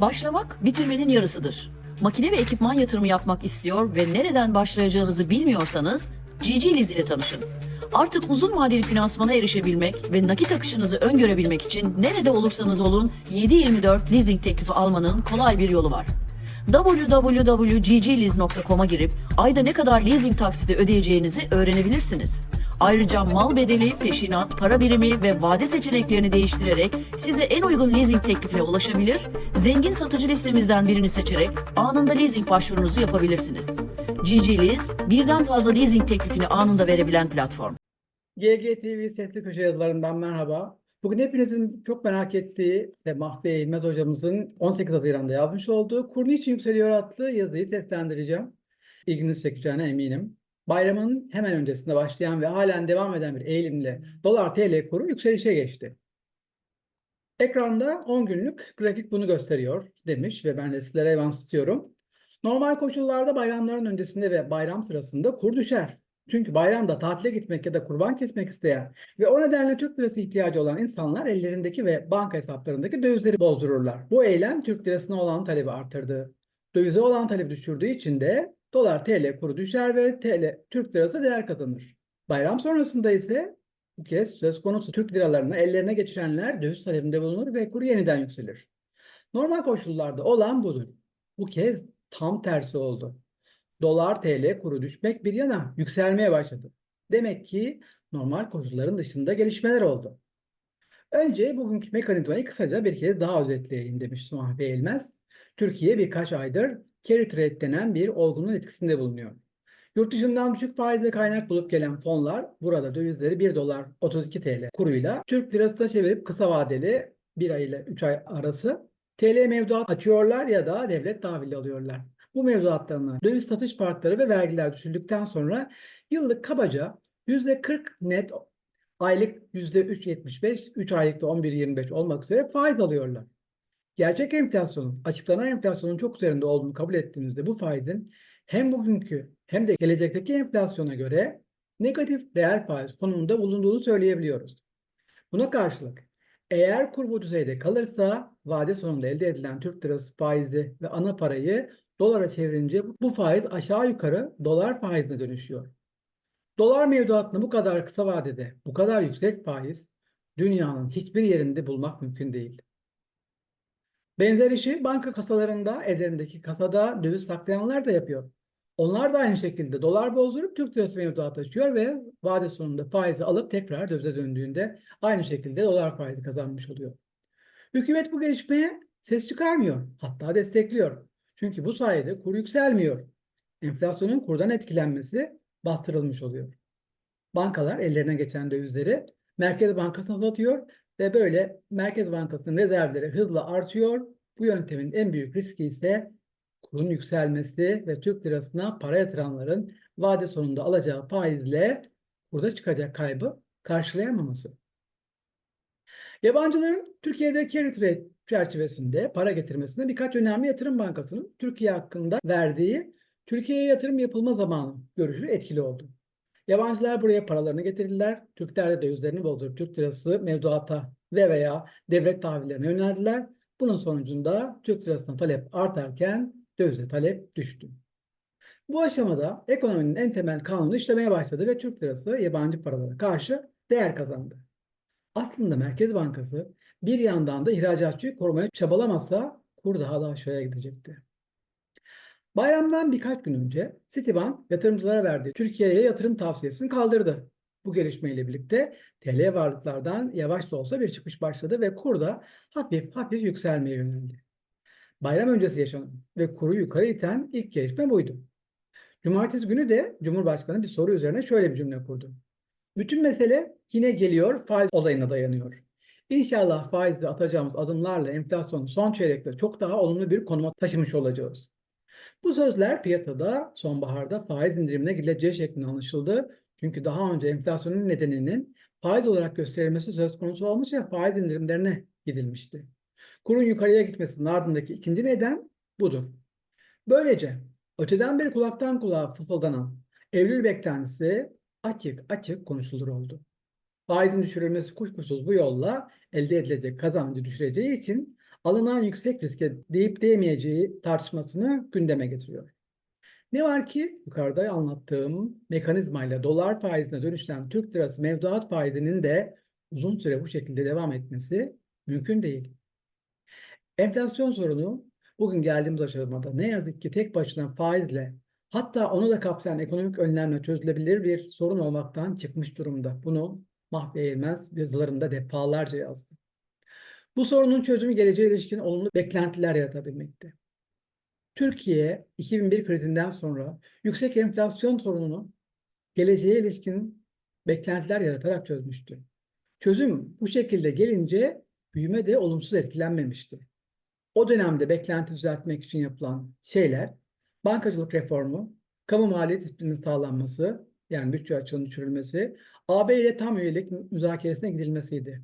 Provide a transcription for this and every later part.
Başlamak bitirmenin yarısıdır. Makine ve ekipman yatırımı yapmak istiyor ve nereden başlayacağınızı bilmiyorsanız GG ile tanışın. Artık uzun vadeli finansmana erişebilmek ve nakit akışınızı öngörebilmek için nerede olursanız olun 7/24 leasing teklifi almanın kolay bir yolu var. www.ggliz.com'a girip ayda ne kadar leasing taksiti ödeyeceğinizi öğrenebilirsiniz. Ayrıca mal bedeli, peşinat, para birimi ve vade seçeneklerini değiştirerek size en uygun leasing teklifine ulaşabilir, zengin satıcı listemizden birini seçerek anında leasing başvurunuzu yapabilirsiniz. GG Lease, birden fazla leasing teklifini anında verebilen platform. GGTV Sesli Köşe yazılarından merhaba. Bugün hepinizin çok merak ettiği ve Mahfiye İlmez hocamızın 18 Haziran'da yazmış olduğu Kur Niçin Yükseliyor adlı yazıyı seslendireceğim. İlginizi çekeceğine eminim. Bayramın hemen öncesinde başlayan ve halen devam eden bir eğilimle dolar TL kuru yükselişe geçti. Ekranda 10 günlük grafik bunu gösteriyor demiş ve ben de sizlere yansıtıyorum. Normal koşullarda bayramların öncesinde ve bayram sırasında kur düşer. Çünkü bayramda tatile gitmek ya da kurban kesmek isteyen ve o nedenle Türk lirası ihtiyacı olan insanlar ellerindeki ve banka hesaplarındaki dövizleri bozdururlar. Bu eylem Türk lirasına olan talebi artırdı. Dövize olan talebi düşürdüğü için de dolar TL kuru düşer ve TL Türk lirası değer kazanır. Bayram sonrasında ise bu kez söz konusu Türk liralarını ellerine geçirenler döviz talebinde bulunur ve kur yeniden yükselir. Normal koşullarda olan budur. Bu kez tam tersi oldu. Dolar TL kuru düşmek bir yana yükselmeye başladı. Demek ki normal koşulların dışında gelişmeler oldu. Önce bugünkü mekanizmayı kısaca bir kez daha özetleyeyim demiş Mahfi Eğilmez. Türkiye birkaç aydır carry trade denen bir olgunun etkisinde bulunuyor. Yurt dışından düşük faizle kaynak bulup gelen fonlar burada dövizleri 1 dolar 32 TL kuruyla Türk lirasına çevirip kısa vadeli 1 ay ile 3 ay arası TL mevduat açıyorlar ya da devlet tahvili alıyorlar. Bu mevduatlarına döviz satış farkları ve vergiler düşüldükten sonra yıllık kabaca %40 net aylık %3.75, 3 aylıkta 11.25 olmak üzere faiz alıyorlar. Gerçek enflasyonun, açıklanan enflasyonun çok üzerinde olduğunu kabul ettiğimizde bu faizin hem bugünkü hem de gelecekteki enflasyona göre negatif reel faiz konumunda bulunduğunu söyleyebiliyoruz. Buna karşılık eğer kur bu düzeyde kalırsa vade sonunda elde edilen Türk lirası faizi ve ana parayı dolara çevirince bu faiz aşağı yukarı dolar faizine dönüşüyor. Dolar mevduatını bu kadar kısa vadede, bu kadar yüksek faiz dünyanın hiçbir yerinde bulmak mümkün değil. Benzer işi banka kasalarında, evlerindeki kasada döviz saklayanlar da yapıyor. Onlar da aynı şekilde dolar bozdurup Türk lirası mevduat açıyor ve vade sonunda faizi alıp tekrar dövize döndüğünde aynı şekilde dolar faizi kazanmış oluyor. Hükümet bu gelişmeye ses çıkarmıyor, hatta destekliyor. Çünkü bu sayede kur yükselmiyor. Enflasyonun kurdan etkilenmesi bastırılmış oluyor. Bankalar ellerine geçen dövizleri Merkez Bankası'na satıyor ve böyle Merkez Bankası'nın rezervleri hızla artıyor. Bu yöntemin en büyük riski ise kurun yükselmesi ve Türk lirasına para yatıranların vade sonunda alacağı faizle burada çıkacak kaybı karşılayamaması. Yabancıların Türkiye'de carry trade çerçevesinde para getirmesine birkaç önemli yatırım bankasının Türkiye hakkında verdiği Türkiye'ye yatırım yapılma zamanı görüşü etkili oldu. Yabancılar buraya paralarını getirdiler. Türkler de dövizlerini bozdurup Türk lirası mevduata ve veya devlet tahvillerine yöneldiler. Bunun sonucunda Türk lirasına talep artarken dövize talep düştü. Bu aşamada ekonominin en temel kanunu işlemeye başladı ve Türk lirası yabancı paralara karşı değer kazandı. Aslında Merkez Bankası bir yandan da ihracatçıyı korumaya çabalamazsa kur daha da aşağıya gidecekti. Bayramdan birkaç gün önce Citibank yatırımcılara verdiği Türkiye'ye yatırım tavsiyesini kaldırdı. Bu gelişmeyle birlikte TL varlıklardan yavaş da olsa bir çıkış başladı ve kur da hafif hafif yükselmeye yöneldi. Bayram öncesi yaşanan ve kuru yukarı iten ilk gelişme buydu. Cumartesi günü de Cumhurbaşkanı bir soru üzerine şöyle bir cümle kurdu. Bütün mesele yine geliyor faiz olayına dayanıyor. İnşallah faizle atacağımız adımlarla enflasyonu son çeyrekte çok daha olumlu bir konuma taşımış olacağız. Bu sözler piyasada sonbaharda faiz indirimine gidileceği şeklinde anlaşıldı. Çünkü daha önce enflasyonun nedeninin faiz olarak gösterilmesi söz konusu olmuş ve faiz indirimlerine gidilmişti. Kurun yukarıya gitmesinin ardındaki ikinci neden budur. Böylece öteden beri kulaktan kulağa fısıldanan Eylül beklentisi açık açık konuşulur oldu. Faizin düşürülmesi kuşkusuz bu yolla elde edilecek kazancı düşüreceği için alınan yüksek riske deyip değmeyeceği tartışmasını gündeme getiriyor. Ne var ki yukarıda anlattığım mekanizmayla dolar faizine dönüşen Türk lirası mevduat faizinin de uzun süre bu şekilde devam etmesi mümkün değil. Enflasyon sorunu bugün geldiğimiz aşamada ne yazık ki tek başına faizle hatta onu da kapsayan ekonomik önlemle çözülebilir bir sorun olmaktan çıkmış durumda. Bunu Mahfi Eğilmez yazılarında defalarca yazdı. Bu sorunun çözümü geleceğe ilişkin olumlu beklentiler yaratabilmekte. Türkiye 2001 krizinden sonra yüksek enflasyon sorununu geleceğe ilişkin beklentiler yaratarak çözmüştü. Çözüm bu şekilde gelince büyüme de olumsuz etkilenmemişti. O dönemde beklenti düzeltmek için yapılan şeyler bankacılık reformu, kamu maliyet disiplinin sağlanması, yani bütçe açığının düşürülmesi, AB ile tam üyelik müzakeresine gidilmesiydi.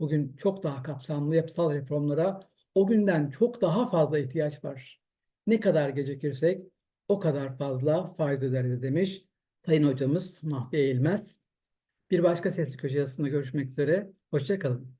Bugün çok daha kapsamlı yapısal reformlara o günden çok daha fazla ihtiyaç var. Ne kadar gecikirsek o kadar fazla faiz öderiz demiş Sayın Hocamız Mahfi Eğilmez. Bir başka sesli köşe yazısında görüşmek üzere. Hoşçakalın.